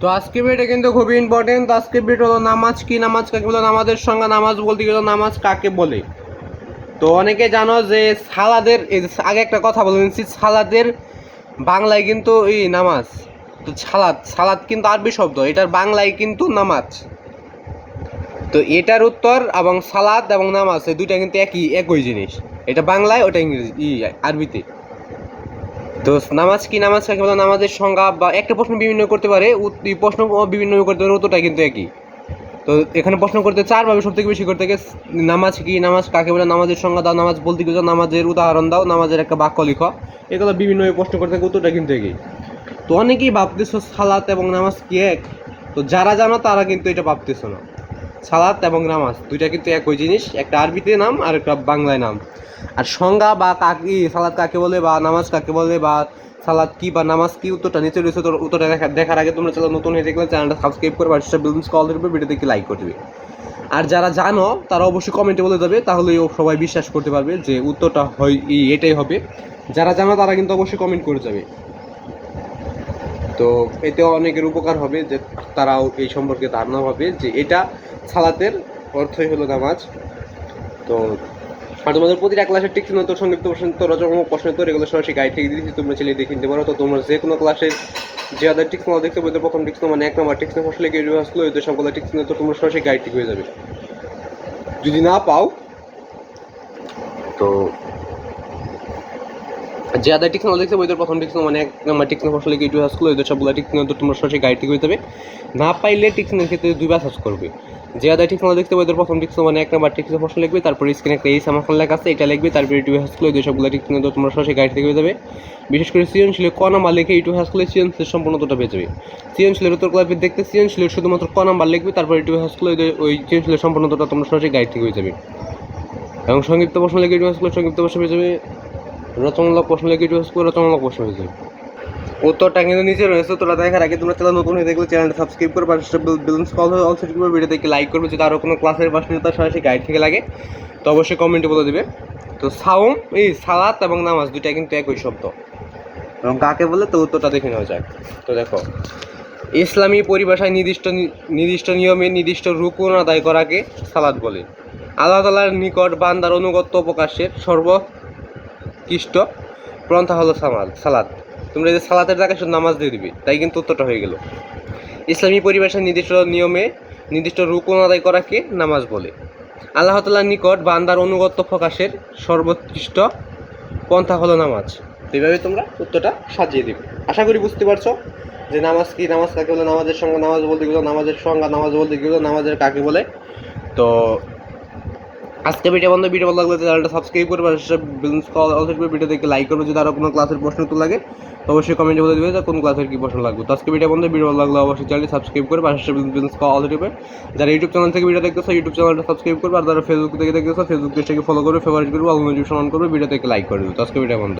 তো আজকে ভিডিও কিন্তু খুবই ইম্পর্টেন্ট তো আজকে ভিডিও হলো নামাজ কি? নামাজ কাকে বলে? নামাজের সঙ্গে নামাজ বলতে গেলে নামাজ কাকে বলে? তো অনেকে জানো যে সালাদের আগে একটা কথা বলে নিচ্ছি, সালাদের বাংলায় কিন্তু এই নামাজ, তো সালাদ সালাদ কিন্তু আরবি শব্দ, এটার বাংলায় কিন্তু নামাজ। তো এটার উত্তর এবং সালাদ এবং নামাজ, এই দুইটা কিন্তু একই একই জিনিস। এটা বাংলায়, ওটা ইংরেজি আরবিতে। তো নামাজ কি? নামাজ কাকে বলে? নামাজের সংজ্ঞা বা একটা প্রশ্ন বিভিন্ন করতে পারে প্রশ্ন বিভিন্ন করতে পারে, উত্তরটা কিন্তু একই। তো এখানে প্রশ্ন করতে চারভাবে সব থেকে বেশি করতে গেলে নামাজ কি? নামাজ কাকে বলে? নামাজের সংজ্ঞা দাও, নামাজ বলতে গেলে নামাজের উদাহরণ দাও, নামাজের একটা বাক্য লিখো। এগুলো বিভিন্ন প্রশ্ন করতে গেলে উত্তরটা কিন্তু একই। তো অনেকেই ভাবতেছো সালাত এবং নামাজ কি এক? তো যারা জানো তারা কিন্তু এটা ভাবতেছো না। সালাত এবং নামাজ, দুইটা কিন্তু একই জিনিস, একটা আরবিতে নাম আর একটা বাংলায় নাম। আর সংজ্ঞা বা কাকি সালাদ কাকে বলে বা নামাজ কাকে বলে বা সালাদ কি বা নামাজ কি উত্তরটা নিচে রয়েছে তোর উত্তরটা দেখা, দেখার আগে তোমরা চ্যানেল নতুন হয়ে দেখলে চ্যানেলটা সাবস্ক্রাইব করে পাশে বিলন্স কল দেবে ভিডিওতে লাইক করে দেবে। আর যারা জানো, তারা অবশ্যই কমেন্টে বলে দেবে তাহলেই ও সবাই বিশ্বাস করতে পারবে যে উত্তরটা হয়, এটাই হবে। যারা জানো, তারা কিন্তু অবশ্যই কমেন্ট করে যাবে। তো এতে অনেকের উপকার হবে যে তারাও এই সম্পর্কে ধারণা হবে যে এটা সালাতের অর্থই হলো নামাজ। তো আর তোমাদের প্রতিটা ক্লাসের টিক্স নতুন সংক্ষিপ্ত প্রশ্ন তো রচনা প্রশ্ন তো এগুলো সরাসরি গাইড থেকে দিয়েছি, তোমরা চাইলে দেখে নিতে পারো। তো তোমরা যে কোনো ক্লাসের যে আদার টিক্স নাও দেখতে পাবে, প্রথম টিক্স মানে এক নম্বর টিক্স আসলে কি আসলো এদের সবগুলো টিক্স তো তোমরা সরাসরি গাইড ঠিক হয়ে যাবে। যদি না পাও, তো যে আদার টিক্স নাও দেখতে পাবে প্রথম টিক্স মানে এক নম্বর টিক্স আসলে কি আসলো এদের সবগুলো টিক্স তো তোমরা সরাসরি গাইড হয়ে যাবে না পাইলে টিক্সের ক্ষেত্রে দুইবার সার্চ করবে। যে আদায় ঠিক না দেখতে তোর প্রথম টিক্স মানে এক নাম্বার টিক্সে প্রশ্ন লিখবে, তারপরে স্ক্রিনে একটা এই সামাখন লেখা আছে, এটা লিখবে, তারপরে ইউটিউব হাসগুলো এই সবগুলো টিক্স তো তোমরা সরাসরি গাইড থেকে যাবে বিশেষ করে সৃজনশীল ক নাম্বার লিখে ইউটিউব হাসগুলো সৃজনশীল সম্পূর্ণটা পেয়ে যাবে। সৃজনশীলের উত্তর ক্লাবে দেখতে সৃজনশীলের শুধুমাত্র ক নাম্বার লিখবে, তারপরে ইউটিউব হাসগুলো ওই সৃজনশীলের সম্পূর্ণটা তোমরা সরাসরি গাইড থেকে হয়ে যাবে এবং সংক্ষিপ্ত প্রশ্ন লিখে ইউটিউব হাসগুলো সংক্ষিপ্ত প্রশ্ন পেয়ে যাবে। রচনামূলক প্রশ্ন লিখে ইউটিউব হাসগুলো রচনামূলক প্রশ্ন যাবে উত্তরটা কিন্তু নিচে রয়েছে, তোরা দেখার আগে তোমরা চ্যানেল নতুন হয়ে দেখলে চ্যানেলটা সাবস্ক্রাইব করে, পাশে ব্যালেন্স কল হয়ে অলসো করবে ভিডিওতে লাইক করবে, যদি আরও কোনো ক্লাসের পাশে তার সরাসরি গাইড থেকে লাগে। তো অবশ্যই কমেন্টে বলে দেবে। তো সাউম, এই সালাত এবং নামাজ দুইটা কিন্তু একই শব্দ। এবং কাকে বলে? তো উত্তরটা দেখে নেওয়া যাক। তো দেখো, ইসলামী পরিভাষায় নির্দিষ্ট নির্দিষ্ট নিয়মে নির্দিষ্ট রুকুন আদায় করাকে সালাদ বলে। আল্লাহ তালার নিকট বান্দার অনুগত্য প্রকাশের সর্বোৎকৃষ্ট পন্থা হলো সামাল সালাদ তোমরা যে সালাতের জায়গায় শুধু নামাজ দিয়ে দিবি, তাই কিন্তু উত্তরটা হয়ে গেল। ইসলামী পরিবেশের নির্দিষ্ট নিয়মে, নির্দিষ্ট রুকুন আদায় করাকে নামাজ বলে। আল্লাহ তাল্লার নিকট বান্দার অনুগত্য প্রকাশের সর্বোৎকৃষ্ট পন্থা হলো নামাজ। এইভাবে তোমরা উত্তরটা সাজিয়ে দিবে। আশা করি বুঝতে পারছ যে নামাজ কি, নামাজ কাকে বলে? নামাজের সঙ্গে নামাজ বলতে গেলো নামাজের সংজ্ঞা, নামাজ বলতে গেলো নামাজের কাকে বলে? তো আজকে ভিডিও বন্ধু ভিডিও ভালো লাগলে চ্যানেলটা সাবস্ক্রাইব করবে, আর বিলন্স কল অলসো ভিডিও দেখে লাইক করবে, যদি আরও কোনো ক্লাসের প্রশ্ন তো লাগে, তো অবশ্যই কমেন্টে বলে দেবে যে কোন ক্লাসের কী প্রশ্ন লাগবে। তো আজকে ভিডিও বন্ধু ভিডিও ভালো লাগলে অবশ্যই চ্যানেলটি সাবস্ক্রাইব করবে, আর বিলন্স কল দিবে যারা ইউটিউব চ্যানেল থেকে ভিডিও দেখতেছো ইউটিউব চ্যানেলটা সাবস্ক্রাইব করবে, আর যারা ফেসবুক থেকে দেখতেছো ফেসবুক পেজটাকে ফলো করবে ফেভারিট করবে অল নোটিফিকেশন অন করবে ভিডিও থেকে লাইক করে দেবে। তো আজকে ভিডিও বন্ধ।